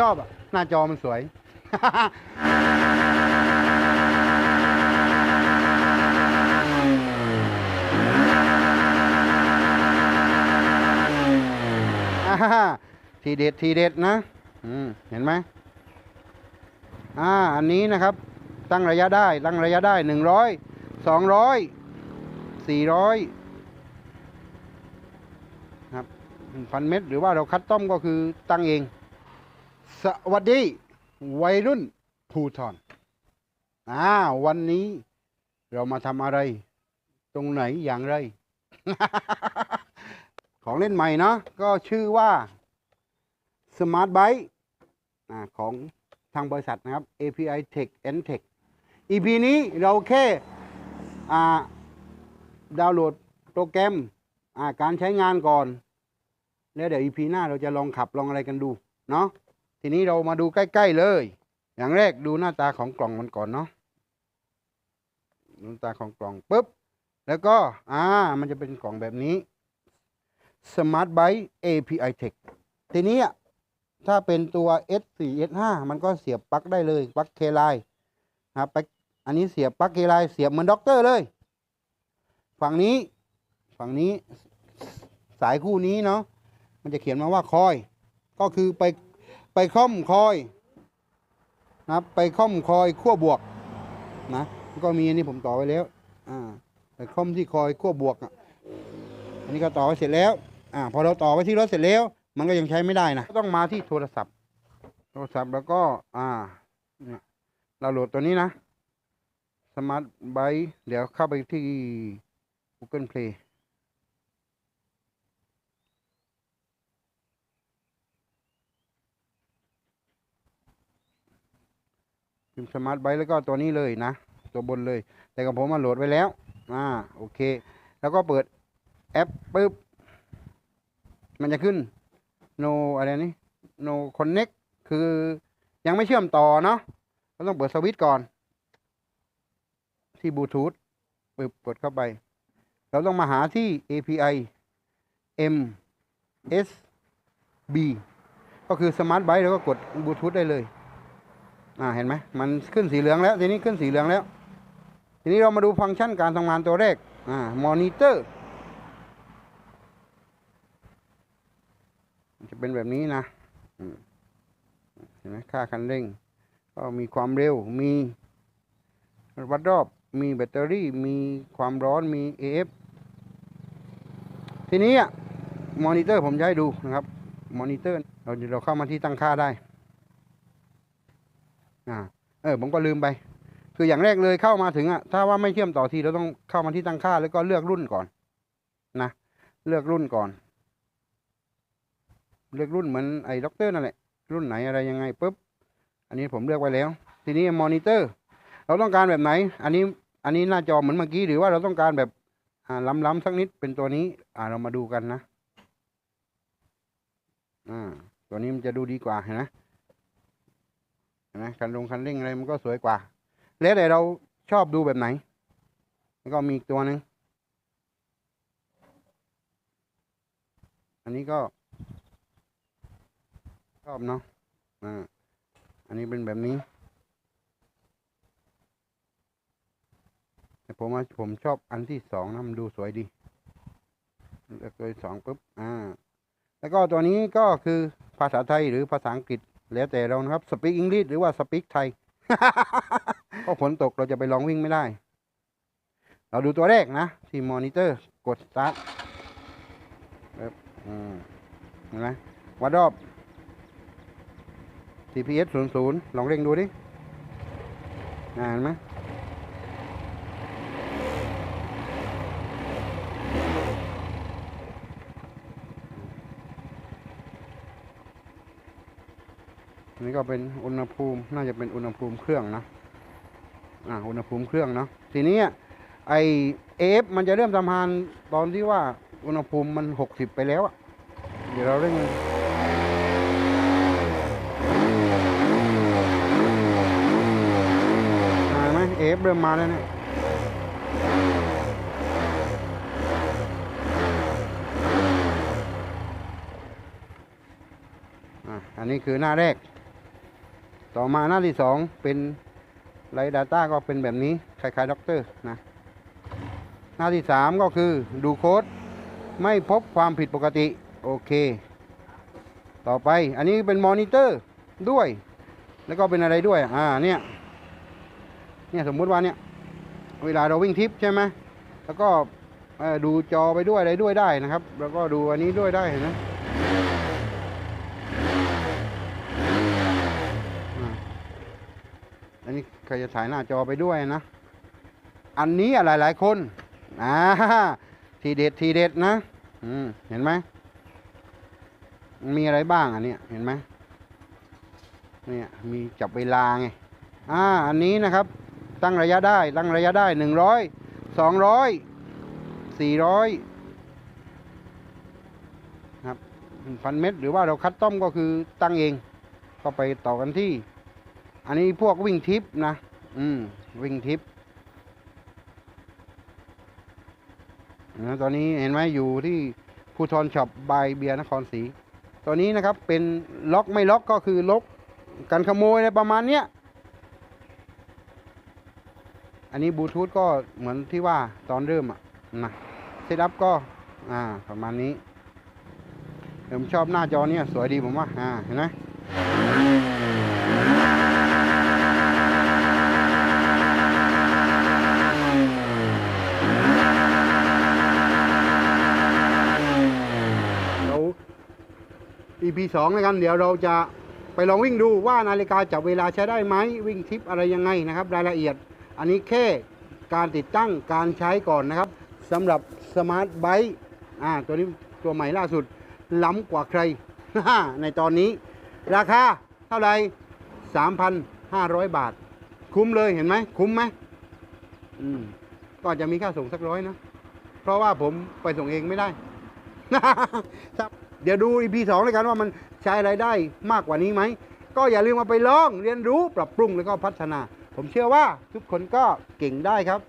ชอบอะหน้าจอมันสวยอ่าทีเด็ดทีเด็ดนะเห็นไหมอ่า อันนี้นะครับ ตั้งระยะได้ ตั้งระยะได้หนึ่งร้อยสองร้อยสี่ร้อยครับพันเมตร หรือว่าเราคัดต้อมก็คือตั้งเอง สวัสดีวัยรุ่นภูทรอ่าวันนี้เรามาทำอะไร ตรงไหนอย่างไร ของเล่นใหม่เนาะก็ชื่อว่า Smart Byte อ่าของทางบริษัทนะครับ API Tech and Tech EP นี้เราแค่อาดาวน์โหลดโปรแกรมอาการใช้งานก่อน แล้วเดี๋ยว EP หน้าเราจะลองขับลองอะไรกันดู เนาะ ทีนี้เรามาดูใกล้ ๆ เลย อย่างแรกดูหน้าตาของกล่องมันก่อนเนาะหน้าตาของกล่องปุ๊บ แล้วก็อ่ามันจะเป็นกล่องแบบนี้ Smart Byte API Tech ทีนี้ถ้าเป็นตัว S4 S5 มันก็เสียบปลั๊กได้เลยปลั๊กเคไลนะครับไปอันนี้เสียบปลั๊กเคไลเสียบเหมือนด็อกเตอร์เลย ฝั่งนี้ฝั่งนี้สายคู่นี้เนาะมันจะเขียนมาว่าคอย ก็คือไป ค่อมคอยนะครับไปค่อมคอยขั้วบวกนะก็มีอันนี้ผมต่อไว้แล้วอ่าไปค่อมที่คอยขั้วบวกอะอันนี้ก็ต่อไว้เสร็จแล้วอ่าพอเราต่อไว้ที่รถเสร็จแล้ว มันก็ยังใช้ไม่ได้นะต้องมาที่โทรศัพท์ โทรศัพท์แล้วก็อ่าเนี่ยเราโหลดตัวนี้นะ Smart Byte เดี๋ยวเข้าไปที่ Google Play พิมพ์ Smart Byte แล้วก็ตัวนี้เลยนะ ตัวบนเลย แต่กับผมมาโหลดไว้แล้วอ่าโอเค แล้วก็เปิดแอปปุ๊บมันจะขึ้น no อะไรนี่ no connect คือยังไม่เชื่อมต่อเนาะเราต้องเปิดสวิตช์ก่อน ที่บลูทูธปึ๊บกดเข้าไป เราต้องมาหาที่ API M S B ก็คือ Smart Byte แล้วก็กดบลูทูธได้เลย อ่าเห็นไหมมันขึ้นสีเหลืองแล้ว ทีนี้ขึ้นสีเหลืองแล้ว ทีนี้เรามาดูฟังก์ชันการทำงานตัวแรกอ่ามอนิเตอร์จะเป็นแบบนี้นะเห็นไหมค่าคันเร่ง ก็มีความเร็วมีวัดรอบมีแบตเตอรี่มีความร้อนมี AF ทีนี้อะมอนิเตอร์ผมจะให้ดูนะครับมอนิเตอร์เราเราเข้ามาที่ตั้งค่าได้ อ่าเออผมก็ลืมไป คืออย่างแรกเลยเข้ามาถึงอะถ้าว่าไม่เชื่อมต่อทีเราต้องเข้ามาที่ตั้งค่าแล้วก็เลือกรุ่นก่อนนะเลือกรุ่นก่อน เลือกรุ่นเหมือนไอ้ด็อกเตอร์นั่นแหละรุ่นไหนอะไรยังไงปุ๊บอันนี้ผมเลือกไว้แล้ว ทีนี้มอนิเตอร์ เราต้องการแบบไหน อันนี้อันนี้หน้าจอเหมือนเมื่อกี้หรือว่าเราต้องการแบบล้ำๆสักนิดเป็นตัวนี้ อ่าเรามาดูกันนะอ่าตัวนี้มันจะดูดีกว่าเห็นไหม เห็นไหมคันลงคันเร่งอะไรมันก็สวยกว่า แล้วแต่เราชอบดูแบบไหนแล้วก็มีอีกตัวหนึ่งอันนี้ก็ ชอบเนาะอ่าอันนี้เป็นแบบนี้แต่ผมว่าผมชอบอันที่สองนะมันดูสวยดีเลือกตัวสองปุ๊บอ่าแล้วก็ตัวนี้ก็คือภาษาไทยหรือภาษาอังกฤษ แล้วแต่เรานะครับสปีกอังกฤษหรือว่าสปีกไทยเพราะฝนตกเราจะไปลองวิ่งไม่ได้ เราดูตัวแรกนะ ที่มอนิเตอร์กดสตาร์ทอืมเห็นไหมวัดรอบ TPS 0 0 ลองเร่งดูดิอ่าเห็นไหม นนี้ก็เป็นอุณหภูมิน่าจะเป็นอุณหภูมิเครื่องนะอ่าอุณหภูมิเครื่องเนาะทีนี้ไอเอฟมันจะเริ่มทำงานตอนที่ว่าอุณหภูมิมันหกสิบไปแล้วอะเดี๋ยวเราเร่งมาไหมเอฟเริ่มมาแล้วเนี่ยอะอันนี้คือหน้าแรก ต่อมาหน้าที่สองเป็นไลท์ Data ก็เป็นแบบนี้คล้ายๆด็อกเตอร์นะ หน้าที่สามก็คือดูโค้ดไม่พบความผิดปกติ โอเค ต่อไปอันนี้เป็นมอนิเตอร์ด้วย แล้วก็เป็นอะไรด้วย อ่าเนี่ยเนี่ยสมมุติว่าเนี่ย เวลาเราวิ่งทริปใช่ไหมแล้วก็ดูจอไปด้วยอะไรด้วยได้นะครับ แล้วก็ดูอันนี้ด้วยได้เห็นไหมอ่าอั นนี้ใครจะถ่ายหน้าจอไปด้วยนะ อันนี้หลายๆคนอ่าทีเด็ดทีเด็ดนะอืมเห็นไหมมีอะไรบ้างอันเนี้ยเห็นไหมเนี่ยมีจับเวลาไงอ่าอันนี้นะครับ ตั้งระยะได้ ตั้งระยะได้หนึ่งร้อยสองร้อยสี่ร้อยครับพันเมตรหรือว่าเราคัดต้อมก็คือตั้งเอง ก็ไปต่อกันที่ อันนี้พวกวิ่งทิปนะ อืม วิ่งทิปนะตอนนี้เห็นไหมอยู่ที่ภูทรช็อปบายเบียร์นครศรีตัวนี้นะครับเป็นล็อกไม่ล็อกก็คือล็อกกันขโมยอะไรประมาณเนี้ยอันนี้บลูทูธก็เหมือนที่ว่าตอนเริ่มอะนะเซตอัพก็อ่าประมาณนี้ผมชอบหน้าจอเนี่ยสวยดีผมว่าอ่าเห็นไหมเรา EP สองแล้วกันเดี๋ยวเราจะไปลองวิ่งดูว่านาฬิกาจับเวลาใช้ได้ไหมวิ่งทิปอะไรยังไงนะครับ รายละเอียด อันนี้แค่การติดตั้งการใช้ก่อนนะครับสำหรับสมาร์ทไบค์อ่าตัวนี้ตัวใหม่ล่าสุด ล้ำกว่าใคร ในตอนนี้ ราคาเท่าไหร่3,500 บาท คุ้มเลยเห็นไหม คุ้มไหมอืมก็จะมีค่าส่งสักร้อยนะ เพราะว่าผมไปส่งเองไม่ได้ ครับ เดี๋ยวดูอีพีสองแลยกันว่ามันใช้อะไรได้มากกว่านี้ไหม ก็อย่าลืมมาไปลองเรียนรู้ปรับปรุงแล้วก็พัฒนา ผมเชื่อว่าทุกคนก็เก่งได้ครับ